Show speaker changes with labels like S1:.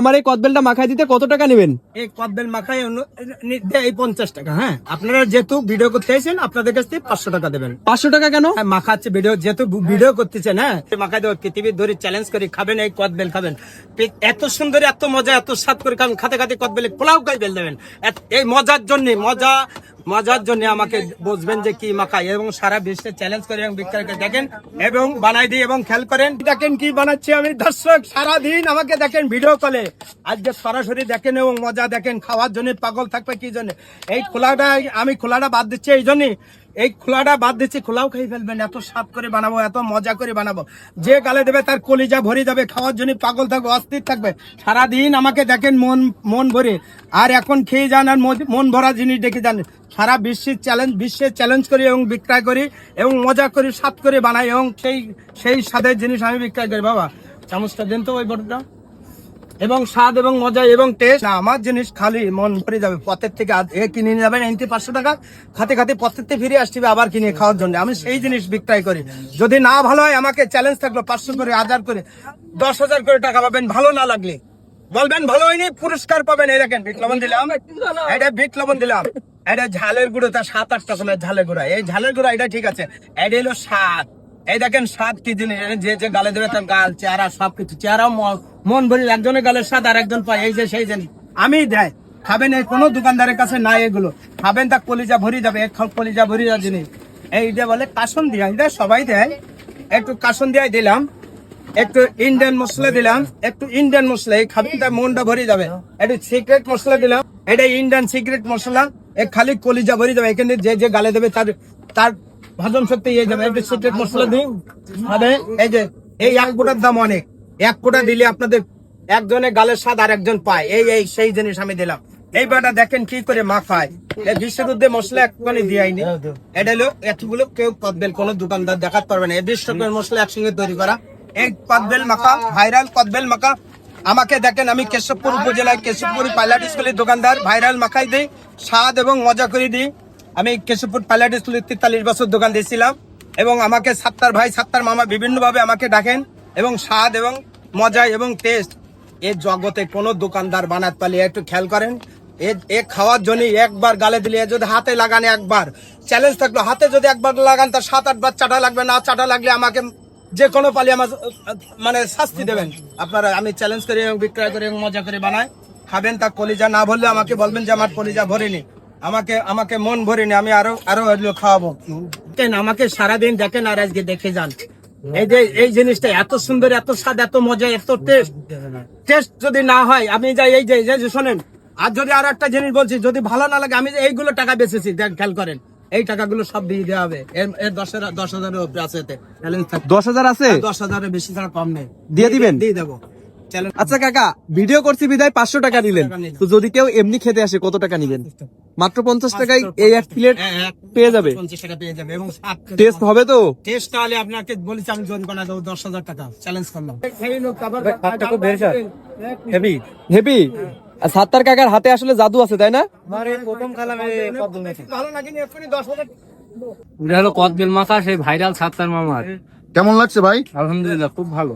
S1: আমার এই কদবেলটা মাখায় দিতে কত টাকা নেবেন?
S2: এই কদবেল মাখায় এই পঞ্চাশ টাকা হ্যাঁ। আপনারা যেহেতু ভিডিও করতে এসেছেন আপনাদের কাছ থেকে পাঁচশো টাকা দেবেন।
S1: পাঁচশো টাকা কেন?
S2: হ্যাঁ, মাখাচ্ছে ভিডিও যেহেতু ভিডিও করতেছেন হ্যাঁ। মাখায় দেবো পৃথিবীর ধরে চ্যালেঞ্জ করে খাবেন এই কদবেল খাবেন। এত সুন্দর এত মজা এত স্বাদ করে খাবেন খাতে খাতে কদবেলে পোলাও খাই বেল দেবেন? এই মজার জন্য মজা মজার জন্য আমাকে বুঝবেন যে কি মাখায় এবং সারা বিশ্বে চ্যালেঞ্জ করে এবং বিক্রয় দেখেন, এবং বানাই দিই এবং খেল করেন। দেখেন কি বানাচ্ছি আমি। দর্শক, সারাদিন আমাকে দেখেন ভিডিও কলে আজকে সরাসরি দেখেন এবং মজা দেখেন। খাওয়ার জন্য পাগল থাকবে কি জন্য? এই খোলাটা আমি খোলাটা বাদ দিচ্ছি, এই জন্যই। এই খোলাটা বাদ দিচ্ছি, খোলাও খেয়ে ফেলবেন, এত স্বাদ করে বানাবো, এত মজা করে বানাবো। যে গালে দেবে তার কলিজা ভরে যাবে, খাওয়ার জন্য পাগল থাকবে, অস্থির থাকবে। সারাদিন আমাকে দেখেন মন মন ভরে। আর এখন খেয়ে যান আর মন- ভরা জিনিস দেখে যান। সারা বিশ্বের চ্যালেঞ্জ বিশ্বের চ্যালেঞ্জ করি এবং বিক্রয় করি এবং মজা করি, স্বাদ করে বানাই এবং সেই সেই স্বাদের জিনিস আমি বিক্রয় করি। বাবা, চামচটা দেন তো ওই বড়টা এবং স্বাদ এবং মজা এবং টেস্ট আমার জিনিস খালি মন ভরে যাবে। পথের থেকে এ কিনে নিয়ে যাবেন এনতে পাঁচশো টাকা। খাতে খাতে পথের থেকে ফিরে হবে আবার কিনে খাওয়ার জন্য। আমি সেই জিনিস বিক্রয় করি। যদি না ভালো হয়, আমাকে চ্যালেঞ্জ থাকল পাঁচশো করে, হাজার করে, দশ হাজার করে টাকা পাবেন, ভালো না লাগলে। বলবেন, ভালো হয়নি, পুরস্কার পাবেন। এই দেখেন, বিট লবণ দিলাম। এটা বিট লবণ দিলাম। এটা ঝালের গুঁড়ো তার সাত আট রকমের ঝালের গুঁড়া। এই ঝালের গুঁড়া, এটা ঠিক আছে। এটা হলো স্বাদ। এই দেখেন, স্বাদ কি জিনিস? যে যে গালে দেবে তার গাল, চেহারা, সবকিছু। চেহারা ম- মন ভরি একজনের গালে স্বাদ আর একজন পায়, এই যে সেই জিনিস আমি দেয় খাবেন এই কোনো দোকানদারের কাছে নাই এগুলো। খাবেন তা কলিজা ভরি যাবে, এক কলিজা ভরি যাবে জিনিস এইটা বলে কাসন দিয়া এটা সবাই দেয়, একটু কাসন দিয়ে দিলাম, একটু ইন্ডিয়ান মশলা দিলাম, একটু ইন্ডিয়ান মশলা, এই খাবেন তার মনটা ভরে যাবে। একটু সিক্রেট মশলা দিলাম, এটা ইন্ডিয়ান সিক্রেট মশলা, এ খালি কলিজা ভরে যাবে, এখানে যে যে গালে দেবে তার তার হজম শক্তি ইয়ে যাবে, একটু সিক্রেট মশলা দিন এই যে, এই এক কোটার দাম অনেক। এক কোটা দিলে আপনাদের একজনের গালের স্বাদ আর একজন পায়। এই এই সেই জিনিস আমি দিলাম। এই বাটা দেখেন কি করে মাখায়। এই বিশ্বরুদ্ধে মশলা একটুখানি দিয়াইনি। এটা হলো এতগুলো কেউ কদবেল কোনো দোকানদার দেখাতে পারবে না। এই মশলা একসঙ্গে তৈরি করা। এই কদবেল মাখা ভাইরাল কদবেল মাখা। আমাকে দেখেন আমি কেশবপুর উপজেলায় কেশবপুর পাইলট স্কুলের দোকানদার। ভাইরাল মাখাই দিই স্বাদ এবং মজা করে দিই। আমি কেশবপুর পাইলট স্কুলের তেতাল্লিশ বছর দোকান দিয়েছিলাম। এবং আমাকে সাত্তার ভাই সাত্তার মামা বিভিন্নভাবে আমাকে ডাকেন। এবং স্বাদ এবং মজা এবং টেস্ট এ জগতে কোনো দোকানদার বানাতে পারলে একটু খেয়াল করেন। এ খাওয়ার জন্য একবার গালে দিলে যদি হাতে লাগান একবার চ্যালেঞ্জ থাকল, হাতে যদি একবার লাগান, তার সাত আটবার চাটা লাগবে, না চাটা লাগলে আমাকে যে কোনো পালি আমার মানে শাস্তি দেবেন। আপনারা, আমি চ্যালেঞ্জ করি এবং বিক্রয় করি এবং মজা করে, বানাই। খাবেন তা কলিজা না ভরলে আমাকে বলবেন যে আমার কলিজা ভরেনি। আমাকে আমাকে মন ভরেনি, আমি আরও আরও খাওয়াবো। আমাকে সারাদিন দেখেন আর আজকে দেখে যান। এই যে এই জিনিসটা এত সুন্দর এত স্বাদ এত মজা এত টেস্ট টেস্ট যদি না হয় আপনি যাই এই যে শোনেন আর যদি আর একটা জিনিস বলছি যদি ভালো না লাগে আমি এইগুলো টাকা বেচেছি দেখ খেয়াল করেন এই টাকাগুলো সব দিয়ে দেওয়া হবে। এর এর দশ হাজার দশ হাজারের উপরে আছে
S1: দশ হাজার আছে?
S2: দশ হাজারের বেশি ছাড়া কম নেই।
S1: দিয়ে দিবেন?
S2: দিয়ে দেবো।
S1: আচ্ছা কাকা ভিডিও করছি বিদায় পাঁচশো টাকা নিলেন। তো যদি কেউ এমনি খেতে আসে কত টাকা নিবেন? মাত্র পঞ্চাশ টাকায় এই এক প্লেট পেয়ে যাবে।
S2: পঞ্চাশ টাকা পেয়ে যাবে এবং
S1: টেস্ট হবে তো?
S2: টেস্ট তাহলে আপনাকে বলেছি আমি জরিমানা দেবো দশ হাজার টাকা। চ্যালেঞ্জ করলাম।
S1: হেভি সাত্তার কাকার হাতে আসলে জাদু আছে তাই না?
S2: প্রথম খেলাম ভালো লাগেনি এক্ষুনি দশ হাজার।
S3: হলো কদবেল মাখা সেই ভাইরাল সাত্তার মামার।
S4: কেমন লাগছে ভাই?
S3: আলহামদুলিল্লাহ খুব ভালো।